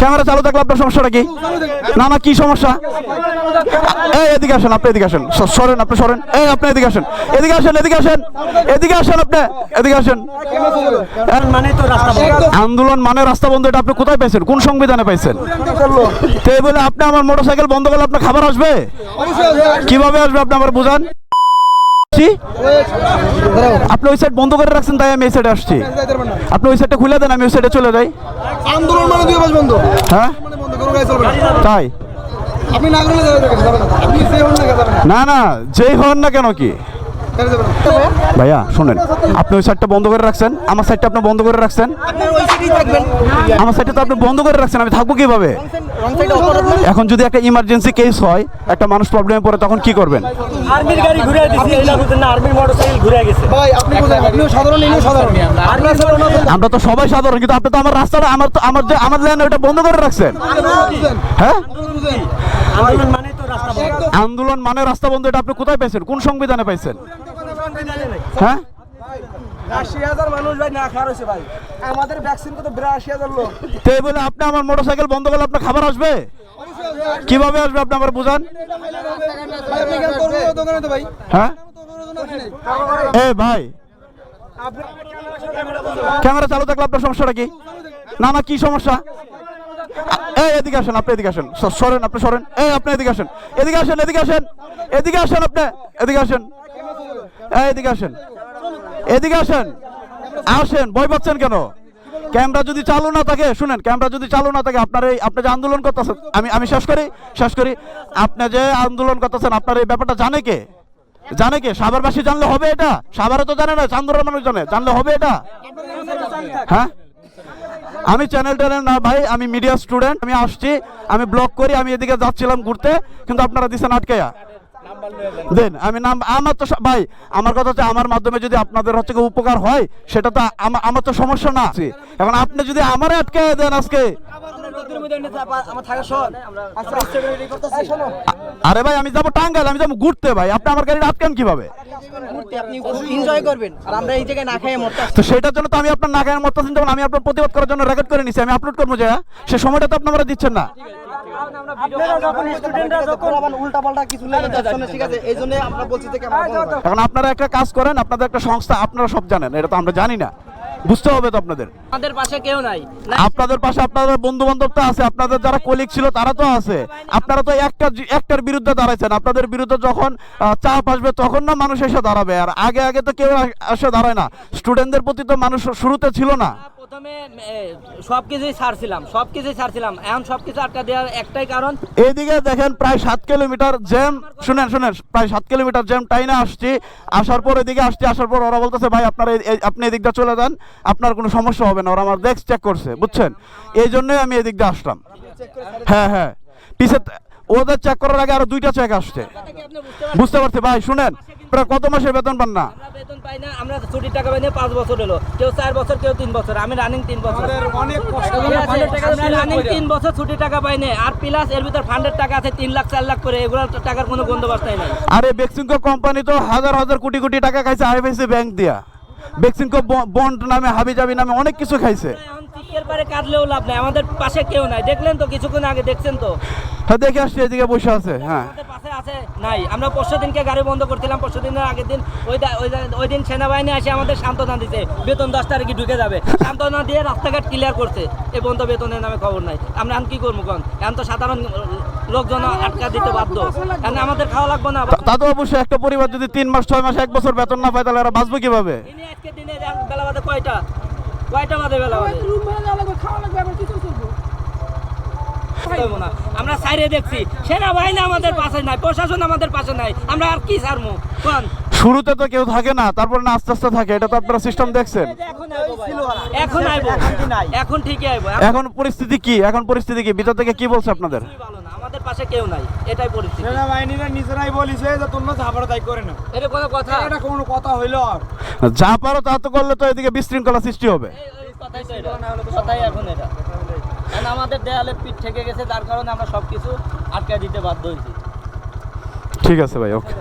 Camera চালু থাকলে আপনার সমস্যাটা কি? না না কি সমস্যা? এই এদিকে আসেন আপনি এদিকে আসেন। সরেন আপনি সরেন। এই আপনি এদিকে আসেন। এদিকে আসেন এদিকে আসেন। এদিকে আসেন আপনি এদিকে আসেন। মানে আন্দোলন মানে রাস্তা বন্ধ এটা আপনি কোথায় পাইছেন? কোন সংবিধানে পাইছেন? তো এই বলে আপনি আমার মোটরসাইকেল বন্ধ করলে আপনার খাবার আসবে? কীভাবে আসবে আপনি আমার বুঝান? আপনি ওই সাইড বন্ধ করে রাখছেন তাই আমি এই সাইডে আসছি। আপনি ওই সাইডটা খুলে দেন আমি ওই সাইডে চলে যাই। আন্দোলন মানে দুই মাস বন্ধ। হ্যাঁ? মানে তাই? আপনি না না যেই হন না কেন কি? ভাইয়া শুনেন আপনি ওই সাইডটা বন্ধ করে রাখছেন আমার সাইডটা আপনি বন্ধ করে রাখছেন। আমার সাইডটা তো আপনি বন্ধ করে রাখছেন আমি থাকব কীভাবে? এখন যদি একটা ইমার্জেন্সি কেস হয় একটা মানুষ প্রবলেমে পড়ে তখন কি করবেন? আর্মির গাড়ি ঘুরে দিছি এই না না আর্মির মোটরসাইকেল ঘুরে গেছে। ভাই আপনি বোঝেন আপনিও সাধারণ ইনিও সাধারণ। আমরা তো সবাই সাধারণ কিন্তু আপনি তো আমার রাস্তাটা আমার তো আমার যে আমার লেন ওটা বন্ধ করে রাখছেন। হ্যাঁ? আন্দোলন মানে রাস্তা বন্ধ। আন্দোলন মানে রাস্তা বন্ধ এটা আপনি কোথায় পাইছেন কোন সংবিধানে পাইছেন হ্যাঁ? আপনি আমার মোটরসাইকেল বন্ধ করলে আপনার খাবার আসবে? কীভাবে আসবে আপনি আমার বুঝান? হ্যাঁ? এ ভাই ক্যামেরা চালু থাকলে আপনার সমস্যাটা কি? না না কি সমস্যা? এই এদিকে আসেন আপনি এদিকে আসেন। সরেন আপনি সরেন। এই আপনি এদিকে আসেন। এদিকে আসেন এদিকে আসেন। এদিকে আসেন আপনি এদিকে আসেন। এদিকে আসেন। এদিকে আসেন। আসেন। ভয় পাচ্ছেন কেন? ক্যামেরা যদি চালু না থাকে, শুনেন, ক্যামেরা যদি চালু না থাকে, আপনার এই আপনি যে আন্দোলন করতেছেন, আমি আমি শেষ করি শেষ করি। আপনি যে আন্দোলন করতেছেন, আপনার এই ব্যাপারটা জানে কে? জানে কে? সাভারবাসী জানলে হবে এটা? সাভারে তো জানে না, চান্দুরের মানুষ জানে। জানলে হবে এটা? হ্যাঁ? আমি চ্যানেল ট্যানেল না ভাই, আমি মিডিয়া স্টুডেন্ট, আমি আসছি, আমি ব্লগ করি, আমি এদিকে যাচ্ছিলাম ঘুরতে, কিন্তু আপনারা দিচ্ছেন আটকাইয়া দেন, আমি নাম, আমার তো ভাই, আমার কথা হচ্ছে আমার মাধ্যমে যদি আপনাদের হচ্ছে উপকার হয়, সেটা তো আমার তো সমস্যা না। এখন আপনি যদি আমারে আটকায় দেন আজকে। আরে ভাই, আমি যাব টাঙ্গাইল, আমি যাব ঘুরতে ভাই। আপনি আমার গাড়িটা আটকান কীভাবে? আপনি তো সেটার জন্য তো আমি আপনার নাগায়ের মতো যেমন আমি আপনার প্রতিবাদ করার জন্য রেকর্ড করে নিছি, আমি আপলোড করব যা, সে সময়টা তো আপনারা দিচ্ছেন না। আপনারা যখন স্টুডেন্টরা যখন আবার উল্টা পাল্টা কিছু লেগে যাচ্ছে না, ঠিক আছে এই জন্য আমরা বলছি যে ক্যামেরা বন্ধ রাখো। এখন আপনারা একটা কাজ করেন আপনাদের একটা সংস্থা আপনারা সব জানেন এটা তো আমরা জানি না। বুঝতে হবে তো আপনাদের। আমাদের পাশে কেউ নাই। আপনাদের পাশে আপনাদের বন্ধু বান্ধব তো আছে আপনাদের যারা কলিগ ছিল তারা তো আছে। আপনারা তো একটা একটার বিরুদ্ধে দাঁড়াইছেন। আপনাদের বিরুদ্ধে যখন চাপ আসবে তখন না মানুষ এসে দাঁড়াবে। আর আগে আগে তো কেউ এসে দাঁড়ায় না। স্টুডেন্টদের প্রতি তো মানুষ শুরুতে ছিল না। প্রথমে সব কিছুই ছাড়ছিলাম, সব কিছুই ছাড়ছিলাম। এখন সব কিছু আটকা দেওয়ার একটাই কারণ এইদিকে দেখেন প্রায় সাত কিলোমিটার জ্যাম। শুনেন শুনেন, প্রায় সাত কিলোমিটার জ্যাম টাইনে আসছি। আসার পর এদিকে আসছি, আসার পর ওরা বলতেছে, ভাই, আপনারা আপনি এদিকটা চলে যান। আপনার কোনো সমস্যা হবে না। ওরা আমার ডেস্ক চেক করছে, বুঝছেন? এই জন্যই আমি এদিক দিয়ে আসলাম। হ্যাঁ হ্যাঁ। পিছে ওদের চেক করার আগে আরও দুইটা চেক আসছে। বুঝতে পারছি? ভাই শুনেন প্রায় কত মাসের বেতন পান না? আমরা বেতন পাই না আমরা ছুটির টাকা পাই না পাঁচ বছর হলো। কেউ চার বছর কেউ তিন বছর। আমি রানিং তিন বছর। অনেক কষ্ট রানিং তিন বছর ছুটি টাকা পাই না। আর প্লাস এর ভিতর ফান্ডের টাকা আছে তিন লাখ চার লাখ করে। এগুলোর টাকার কোনো বন্দোবস্ত নাই আরে বেক্সিমকো কোম্পানি তো হাজার হাজার কোটি কোটি টাকা খাইছে আইএফআইসি ব্যাংক দিয়া। বেক্সিমকো বন্ড নামে হাবিজাবি নামে অনেক কিছু খাইছে। চিকের কাটলেও লাভ নাই আমাদের পাশে কেউ নাই। দেখলেন তো কিছুক্ষণ আগে দেখছেন তো? হ্যাঁ দেখে আসছি এদিকে বসে আছে হ্যাঁ। আমাদের পাশে আছে নাই। আমরা পরশু দিনকে গাড়ি বন্ধ করছিলাম পরশু দিনের আগের দিন ওই দা- ওই দা- ওই দিন সেনাবাহিনী এসে আমাদের সান্ত্বনা দিতে বেতন দশ তারিখে ঢুকে যাবে। সান্ত্বনা দিয়ে রাস্তাঘাট ক্লিয়ার করছে এ বন্ধ বেতনের নামে খবর নাই। আমরা এখন কি করব কোন? এখন তো সাধারণ লোকজন আটকা দিতে বাধ্য। এখন আমাদের খাওয়া লাগবে না তা- তা তো অবশ্যই একটা পরিবার যদি তিন মাস ছয় মাস এক বছর বেতন না পায় তাহলে এরা বাঁচবে কীভাবে? দিনে আজকে দিনে বেলা বাদে কয়টা? কয়টা বাদে বেলা বাদে পারব না। আমরা সাইরে দেখছি সেনাবাহিনী আমাদের পাশে নাই প্রশাসন আমাদের পাশে নাই আমরা আর কি ছাড়বো? কোন? শুরুতে তো কেউ থাকে না তারপরে না আস্তে আস্তে থাকে এটা তো আপনারা সিস্টেম দেখছেন। এখন আইবো এখন ঠিকই আইবো। এখন এখন পরিস্থিতি কি? এখন পরিস্থিতি কি? ভিতর থেকে কি বলছে আপনাদের? আমাদের পাশে কেউ নাই এটাই পরিস্থিতি। সেনাবাহিনীরা নিজেরাই বলিছে যে তোমরা ঝাপড়া তাই করে না এটা কোনো কথা। এটা কোনো কথা হইল আর। যা পারো তা তো করলে তো এদিকে বিশৃঙ্খলা সৃষ্টি হবে। কথাই তো এটা। কথাই এখন এটা। কারণ আমাদের দেয়ালে পিঠ থেকে গেছে যার কারণে আমরা সব কিছু আটকে দিতে বাধ্য হয়েছি। ঠিক আছে ভাই ওকে